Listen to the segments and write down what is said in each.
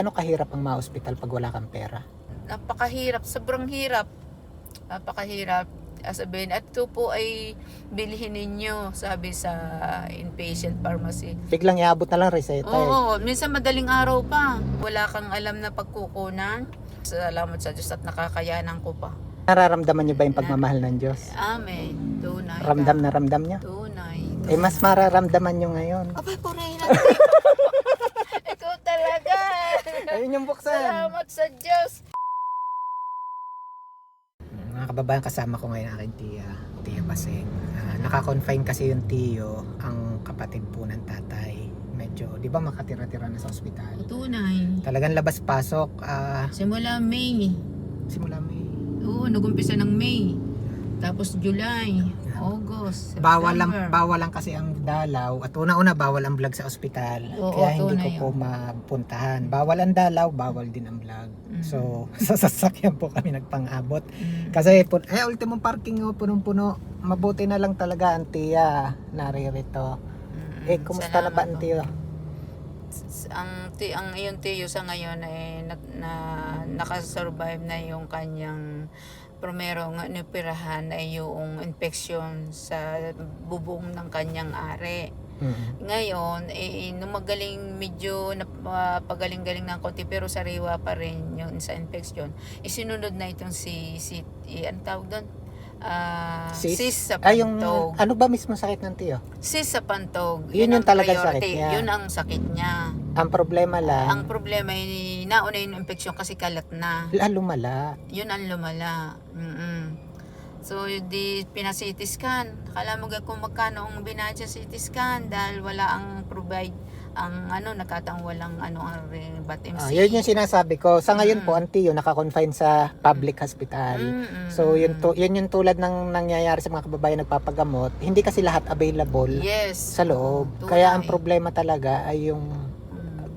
Ano kahirap ang ma-hospital pag wala kang pera? Napakahirap, sobrang hirap. Napakahirap. Ah, Sabihin, at ito po ay bilhin ninyo, sabi sa inpatient pharmacy. Biglang iabot na lang reseta eh. Oo, minsan madaling araw pa. Wala kang alam na pagkukunan. Salamat sa Diyos at nakakayanan ko pa. Nararamdaman niyo ba yung pagmamahal ng Diyos? Amen. Tunay. Ramdam na ramdam niya? Tunay. Eh mas mararamdaman niyo ngayon. Abay, purihin natin. Ayun yung buksan. Salamat sa Diyos. Mga kababayan kasama ko ngayon aking tiya, tiya Baseng. Ah, naka-confine kasi yung tiyo, ang kapatid po ng tatay. Medyo, di ba makatira-tira na sa ospital? Tunay. Talagang labas-pasok, ah, Simula May. simula may Oo, nag-umpisa ng May. Tapos July, August, September. bawal lang bawal lang kasi ang dalaw. At una-una bawal ang vlog sa ospital. Oo, kaya hindi ko po mapuntahan. Bawal ang dalaw bawal din ang vlog. Mm. so sa sasakyan po kami nagpang-abot. Mm. kasi po eh ultimong parking oh, punong-puno. Mabuti na lang talaga ang tiya naririto. Mm, eh kumusta na ba ang po. S- ang ti ang iyon tiyo sa ngayon ay na, na nakasurvive na yung kanyang primerong inoperahan ay yung infection sa bubong ng kanyang are. Mm. Ngayon, eh, nung magaling medyo napagaling-galing ng konti pero sariwa pa rin yung sa infection. Isinunod na itong si, si eh, ano tawag doon? Ah, Sis? sis sa ay yung pantog. ano ba mismo sakit ng tiyo Sis sa pantog. Yun yung ang talagang priority. sakit niya. Yun ang sakit niya. ang problema Ang lang problema ay nauna yung infection kasi kalat na. lalo mala Yun ang lumala. Mm-mm. So, di pinaka-CT scan. Akala mo kung magkano ang binadya CT scan dahil wala ang provide ang ano nakataang walang ano ang bat MC. Ah, yun yung sinasabi ko sa ngayon Mm. po ang tiyo naka-confine sa public hospital Mm-mm. So yun, to, yun yung tulad ng nangyayari sa mga kababayan nagpapagamot, hindi kasi lahat available Yes. sa loob. Tunay. Kaya ang problema talaga ay yung.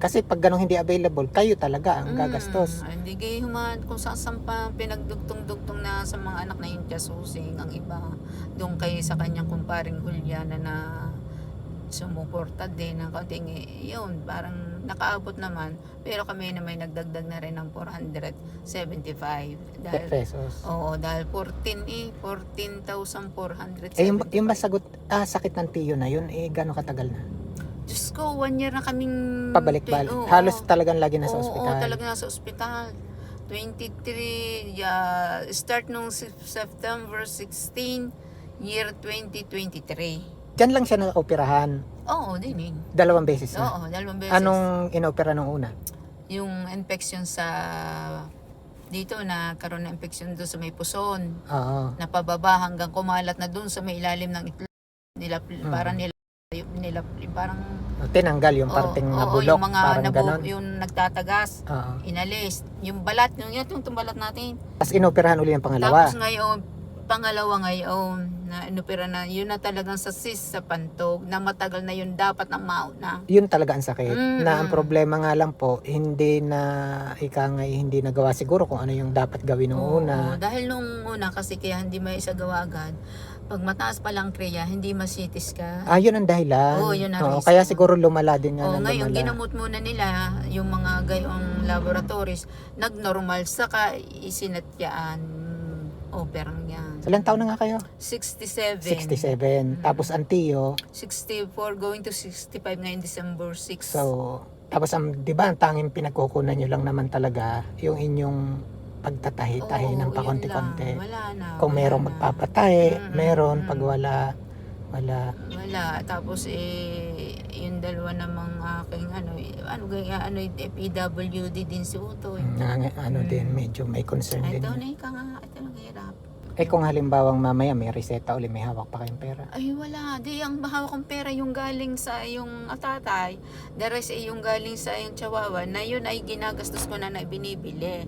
Kasi pag ganong hindi available, kayo talaga ang Mm, gagastos. ay, Hindi kayo human kung saan saan pa pinagdugtong-dugtong na sa mga anak na yung Tiyasusing ang iba. Doon kayo sa kanyang kumparing Juliana na sumuporta din ng kaunting yun, parang nakaabot naman. Pero kami na may nagdagdag na rin ng 475. Dahil, pesos. oo, dahil 14 eh, 14,400. Eh yung, yung masagot, ah, sakit ng tiyo na yun, eh gano'ng katagal na? Ko, one year na kaming... Pabalik-balik. Oo, Halos talagang lagi nasa Oo, ospital. Oo, talaga nasa ospital. 23, yeah, start nung Sep- September 16, year 2023. Diyan lang siya nakoperahan. Oo, din eh. Dalawang beses na. Oo, dalawang beses. Anong inopera nung una? Yung infection sa dito na karon na infection doon sa may puson. Oo. Napababa hanggang kumalat na doon sa may ilalim ng itlog. Nila, Hmm. parang nila, nila, parang Tinanggal yung oo, parting oo, nabulok, yung mga parang nabu, ganon. yung nagtatagas, Oo. inalis. Yung balat, yung, yung, yung balat natin. Tapos inoperahan uli yung pangalawa. Tapos ngayon, pangalawa ngayon, na inopera na, yun na talagang sa sis sa pantog, na matagal na yun dapat na mauna. yun talaga ang sakit. Mm, Na ang problema nga lang po, hindi na, ika nga hindi nagawa siguro kung ano yung dapat gawin nung una. dahil nung una kasi kaya hindi may isagawa agad, pag mataas pa lang kriya, hindi masitis ka. Ah, yun ang dahilan. Oo, yun ang Oo, reason. kaya siguro lumala din nga O ng ngayon, lumala. ginamot muna nila yung mga gayong laboratories, nag-normal, saka isinatyaan operang yan. Ilang taon na nga kayo? 67. 67. Tapos ang tiyo, 64 going to 65 ngayon December 6. so, tapos ang, di ba, ang tanging pinagkukunan nyo lang naman talaga, yung inyong pagtatahi-tahi Oo, ng yun pakonti-konti. lang. Wala na. Kung wala merong na. magpapatahi, Mm, meron. Pag wala, wala. Wala. Tapos eh, yung dalawa namang aking ano, ano gaya, ano, PWD din si Utoy. Nga, ano Mm. din, medyo may concern din. Ito na ika nga, ito hirap. Eh kung halimbawang mamaya may reseta uli, may hawak pa kayong pera. Ay wala, di ang mahawak kong pera yung galing sa yung atatay. The rest ay yung galing sa yung chihuahua na yun ay ginagastos ko na na binibili.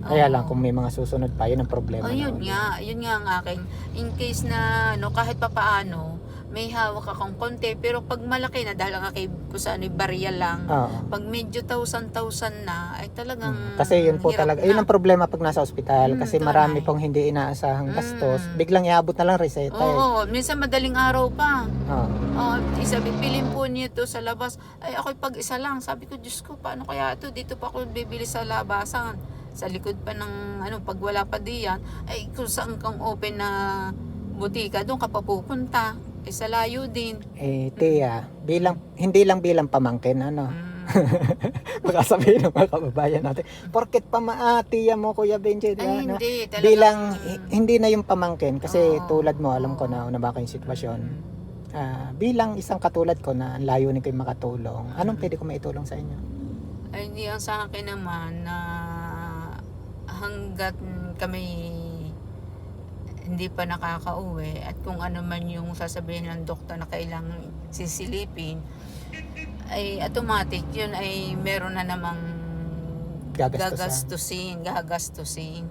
Kaya lang kung may mga susunod pa, yun ang problema. Oh, yun nga, yun nga ang aking in case na no kahit papaano may hawak akong konti. Pero pag malaki na, dahil nga kay kung saan ay barya lang, Oo. pag medyo thousand-thousand na, ay talagang Mm. Kasi yun po hirap talaga, yun ang problema pag nasa ospital. Mm, kasi tunay. marami pong hindi inaasahang gastos. Mm. Biglang iabot na lang reseta eh. Oo, minsan madaling araw pa. Oo. Oh, isabi, pilin po niyo to sa labas. Ay, ako pag isa lang. Sabi ko, Diyos ko, paano kaya ito? Dito pa ako bibili sa labasan. Sa likod pa ng, ano, pag wala pa diyan. Ay, kung saan kang open na butika, doon ka pa pupunta. Eh, sa layo din. Eh, Tia, bilang, hindi lang bilang pamangkin, ano, Mm. baka sabihin ng mga kababayan natin, porket pamaatiya mo, Kuya Benji, di Ay, ba, no? hindi. Talagang, bilang, hi- hindi na yung pamangkin, kasi Oo. tulad mo, alam ko na, una ba kayong sitwasyon, Ah, bilang isang katulad ko na ang layunin ko yung makatulong, anong pwede ko maitulong sa inyo? Ay, hindi ang sa akin naman na hanggat kami hindi pa nakakauwi at kung ano man yung sasabihin ng doktor na kailangan sisilipin ay automatic yun ay meron na namang Gagastusan. gagastusin, gagastusin.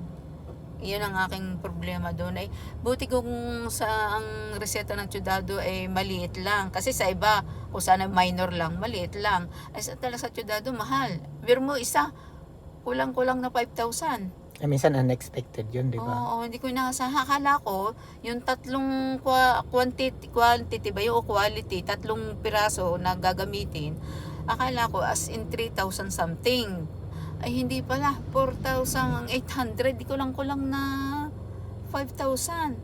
Iyon ang aking problema doon. Ay buti kung sa ang reseta ng tiyudado ay maliit lang. Kasi sa iba kung sana minor lang maliit lang. Ay sa talaga sa tiyudado mahal. Pero mo isa kulang-kulang na 5,000 Eh, minsan unexpected yun, di ba? Oo, hindi ko inasahan. Akala ko, yung tatlong kwa- quantity, quantity ba yung o quality, tatlong piraso na gagamitin, akala ko as in 3,000 something. Ay hindi pala, 4,800. Di ko lang kulang na 5,000.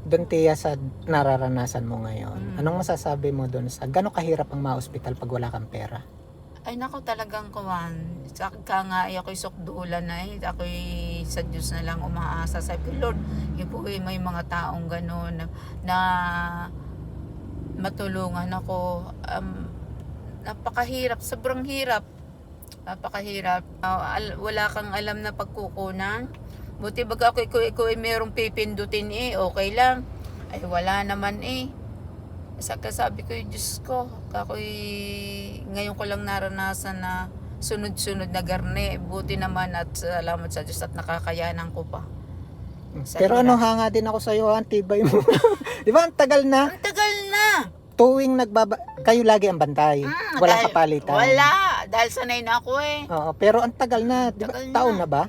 Doon, Tia, sa nararanasan mo ngayon, Mm. anong masasabi mo doon sa gano'ng kahirap ang ma-hospital pag wala kang pera? Ay nako talagang kuwan. Saka nga ay ako'y sukdulan na eh. Ako'y sa Diyos na lang umaasa. Sabi ko, Lord, yun po eh, may mga taong gano'n na, na matulungan ako. Um, napakahirap, sobrang hirap. Napakahirap. Ah, al- wala kang alam na pagkukunan. Buti baga ako, ikaw, ikaw ay merong pipindutin eh, okay lang. Ay wala naman eh. Saka sabi ko, Diyos ko, ako'y ngayon ko lang naranasan na sunod-sunod na garne. Buti naman at salamat sa Diyos at nakakayanan ko pa. Sa Pero hirap. ano, hanga din ako sa iyo, ang tibay mo. di ba, ang tagal na. Ang tagal na! Tuwing nagbaba... Kayo lagi ang bantay. Mm, Walang dahil- kapalitan. Wala! Dahil sanay na ako eh. Oo, pero ang tagal na. Di ba, Tagal na. taon na ba?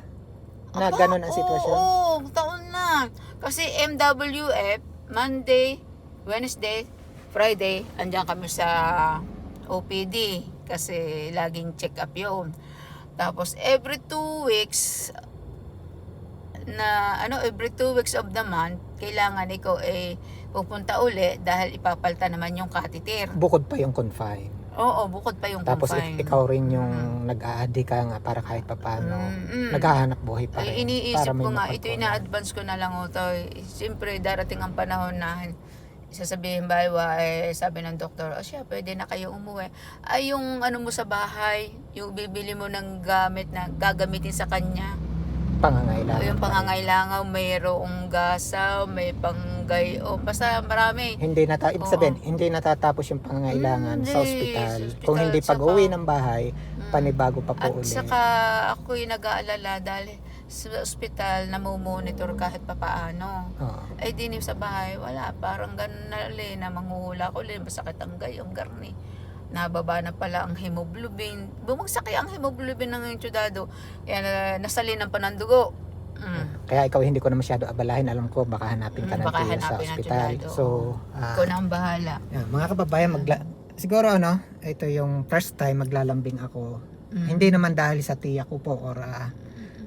Na Aba, ganun ang sitwasyon? Oo, oo, taon na. Kasi MWF, Monday, Wednesday, Friday, andyan kami sa OPD. Kasi laging check up yun. Tapos every two weeks, na ano every two weeks of the month kailangan ikaw eh pupunta uli dahil ipapalta naman yung catheter. Bukod pa yung confine. Oo, bukod pa yung Tapos confine. ik- ikaw rin yung nag-a-addict ka nga para kahit papano. Mm, mm. Naghahanap buhay pa rin. Ay, iniisip para ko nga, ito mapagkunan. ina-advance ko na lang ito. Siyempre, darating ang panahon na sasabihin ba, eh, sabi ng doktor, o siya, pwede na kayo umuwi. Ay, yung ano mo sa bahay, yung bibili mo ng gamit na gagamitin sa kanya. Pangangailangan. yung pangangailangan, mayroong gasaw, may panggay, o basta marami. Hindi nata ibig Oo. sabihin, hindi natatapos yung pangangailangan Mm, sa hindi. ospital. Sa ospital, Kung hindi pag-uwi ng bahay, Mm. panibago pa po At uli. saka ako'y nag-aalala dahil sa ospital, namumonitor kahit papaano. Oo. ay dinim sa bahay, wala. Parang ganun na rin, na manghuhula ko rin, masakit ang gayong garni. Nababa na pala ang hemoglobin. Bumagsak ang hemoglobin ng tiyudado. Kaya na, nasalinan pa ng dugo. Mm. Kaya ikaw hindi ko na masyado abalahin. Alam ko baka hanapin ka Mm, ng baka tiyo sa ospital. So, oo. ah, Ikaw na ang bahala. yan, mga kababayan, magla siguro ano, ito yung first time maglalambing ako. Mm. Hindi naman dahil sa tiya ko po or ah,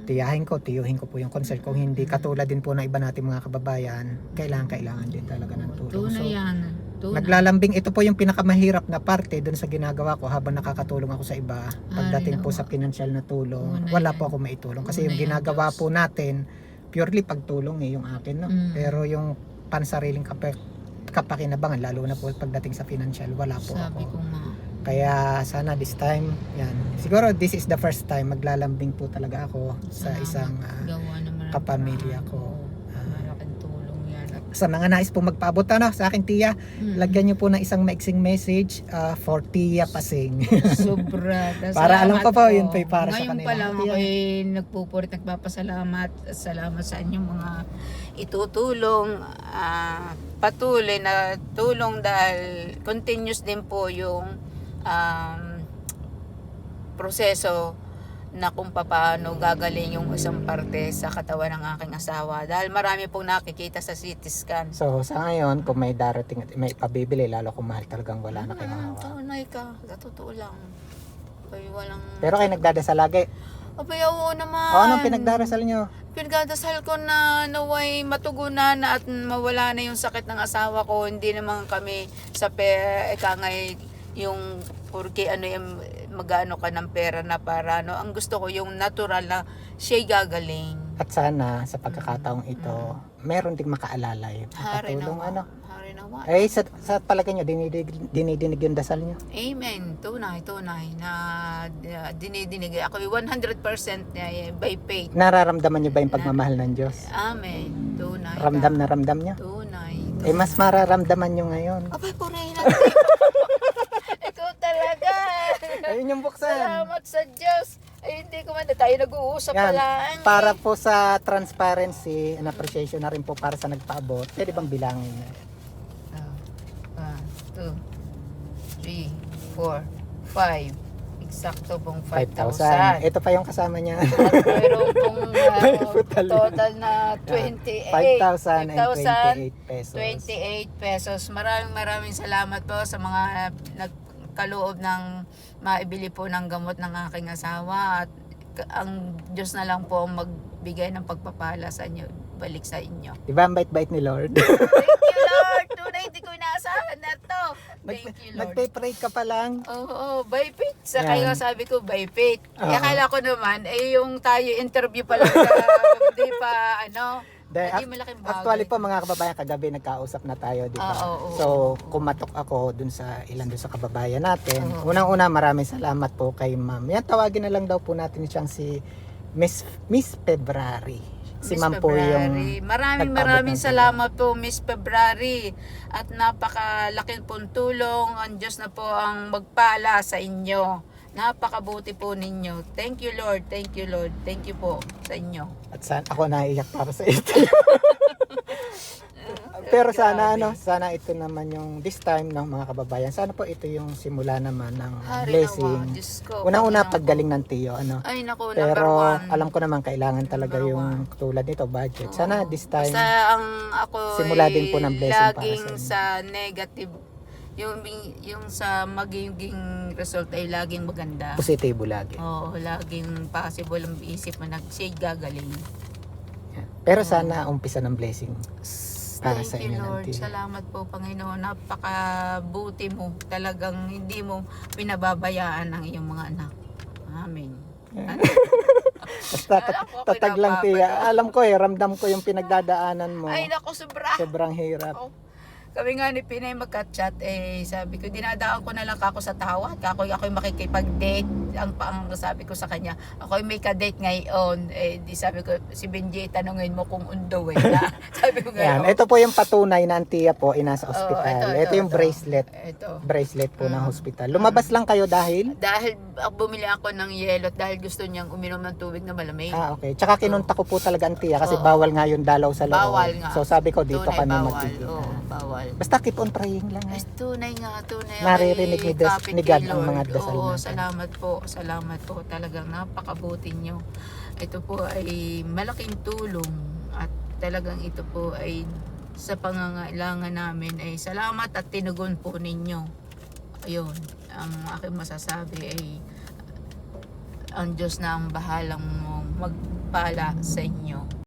tiyahin ko, tiyuhin ko po yung concert. Kung hindi, katulad din po ng iba natin mga kababayan, kailangan, kailangan din talaga ng tulong. Tunay So, yan. Tunay. Naglalambing, ito po yung pinakamahirap na parte doon sa ginagawa ko habang nakakatulong ako sa iba. Pagdating po sa financial na tulong, wala yan. po ako maitulong. Kasi yung ginagawa po natin, purely pagtulong eh, yung akin. No? Mm. Pero yung pansariling kapa- kapakinabangan, lalo na po pagdating sa financial, wala po Sabi ako. ko nga. Kaya sana this time, yan. Siguro this is the first time maglalambing po talaga ako sa isang ah, Gawa naman. ang kapamilya ko. Ah, Malaking tulong yan. At sa mga nais po magpaabot ano, sa akin Tia, Mm. lagyan niyo po ng isang maiksing message ah, for Tia Pasing. Sobra. Para alam ko po, yun po yung para sa Ngayon kanila. pa lang Yan. ako nagpupurit, nagpapasalamat. Salamat sa inyong mga itutulong. ah, patuloy na tulong dahil continuous din po yung um, proseso na kung paano gagaling yung isang parte sa katawan ng aking asawa. Dahil marami pong nakikita sa CT scan. So sa ngayon, kung may darating at may pabibili, lalo kung mahal talagang wala na kayong Ah, hawa. tunay ka. Sa totoo lang. Ay, walang... Pero kayo nagdadasal lagi. Abay, oo naman. O anong pinagdarasal nyo? Pinagdadasal ko na naway matugunan na at mawala na yung sakit ng asawa ko. Hindi naman kami sa pe, eka ngay, yung porque ano yung magano ka ng pera na para ano. Ang gusto ko yung natural na siya'y gagaling. At sana sa pagkakataong ito, meron ding makaalala yung Mm. Hari patulong nawa. ano. Hari nawa. Eh, sa, sa palagay nyo, dinidig, dinidinig yung dasal nyo? Amen. Tunay, tunay. Na uh, dinidinig. Ako 100% na eh, by faith. Nararamdaman nyo ba yung pagmamahal ng Diyos? Amen. Tunay. Ramdam na ramdam nyo? Tunay. Eh, mas mararamdaman nyo ngayon. Abay, purihin natin. Ayun yung buksan. Salamat sa Diyos. Ay, hindi ko man. Tayo nag-uusap Yan. pala. Para po sa transparency and appreciation na rin po para sa nagpaabot, pwede bang bilangin na? Ah, one, two, three, four, five. Eksakto pong 5,000. 5,000. Ito pa yung kasama niya. At mayroon pong uh, May total. total na 28. 5,028 pesos. 28 pesos. Maraming maraming salamat po sa mga nagkaloob ng maibili po ng gamot ng aking asawa at ang Diyos na lang po ang magbigay ng pagpapala sa inyo, balik sa inyo. Di ba ang bait-bait ni Lord? Thank you Lord! Tunay, hindi ko inaasahan na to. Thank you Lord. Nagpe-pray ka pa lang. Oo, oh, by faith. Sa kayo sabi ko, by faith. Kaya akala ko naman, eh yung tayo interview pa lang sa, hindi pa, ano, Dahil hindi malaking bagay. Actually po mga kababayan, kagabi nagkausap na tayo, di ba? Oo, oo, so, kumatok ako dun sa ilan dun sa kababayan natin. Oo. Unang-una, maraming salamat po kay ma'am. Yan, tawagin na lang daw po natin siyang si Miss Miss February. Si ma'am po yung. Maraming maraming ng salamat po Miss February. At napakalaking pong tulong. Ang Diyos na po ang magpala sa inyo. Napakabuti po ninyo. Thank you Lord. Thank you Lord. Thank you po sa inyo. At sana ako naiyak para sa ito. Pero sana ano, sana ito naman yung this time ng mga kababayan. Sana po ito yung simula naman ng Hari blessing. Unang-una paggaling ng tiyo ano. Ay naku, Pero one. alam ko naman kailangan talaga Number yung tulad nito budget. Sana Oo. this time Basta ang ako simula din po ng blessing para sa inyo. sa negative yung yung sa magiging result ay laging maganda. positibo lagi. Oo, laging possible ang isip mo nag-shade gagaling. Pero sana umpisa ng blessing. Para Thank sa you inyo Lord. tiyo. Salamat po Panginoon. Napakabuti mo. Talagang hindi mo pinababayaan ang iyong mga anak. Amen. Basta tat- ko, tatag lang tiya. Alam ko eh, ramdam ko yung pinagdadaanan mo. Ay nako, sobra. Sobrang hirap. Kami nga ni Pinay magka-chat eh sabi ko dinadaan ko na lang kako sa tawa kako ako'y makikipag-date ang ang sabi ko sa kanya ako'y may ka-date ngayon eh di sabi ko si Benji tanungin mo kung undo eh na. sabi ko Yan. ngayon Ito po yung patunay na ang tiya po inasa Oo, ospital. ito, ito, ito, yung ito. bracelet. ito Bracelet po ng Mm. hospital. Lumabas lang kayo dahil? dahil ah, bumili ako ng yelo dahil gusto niyang uminom ng tubig na malamig Ah, okay. Tsaka kinunta ko po talaga ang tiya kasi Oo. bawal nga yung dalaw sa loob. Bawal nga. So sabi ko dito tunay kami bawal magkikita. oo bawal Basta keep on praying lang. Ay, eh. tunay nga, tunay. Naririnig ni Des- ni God ang mga dasal Oo, natin. salamat po, salamat po. Talagang napakabuti nyo. Ito po ay malaking tulong at talagang ito po ay sa pangangailangan namin ay salamat at tinugon po ninyo. Ayun, ang aking masasabi ay ang Diyos na ang bahalang magpala sa inyo.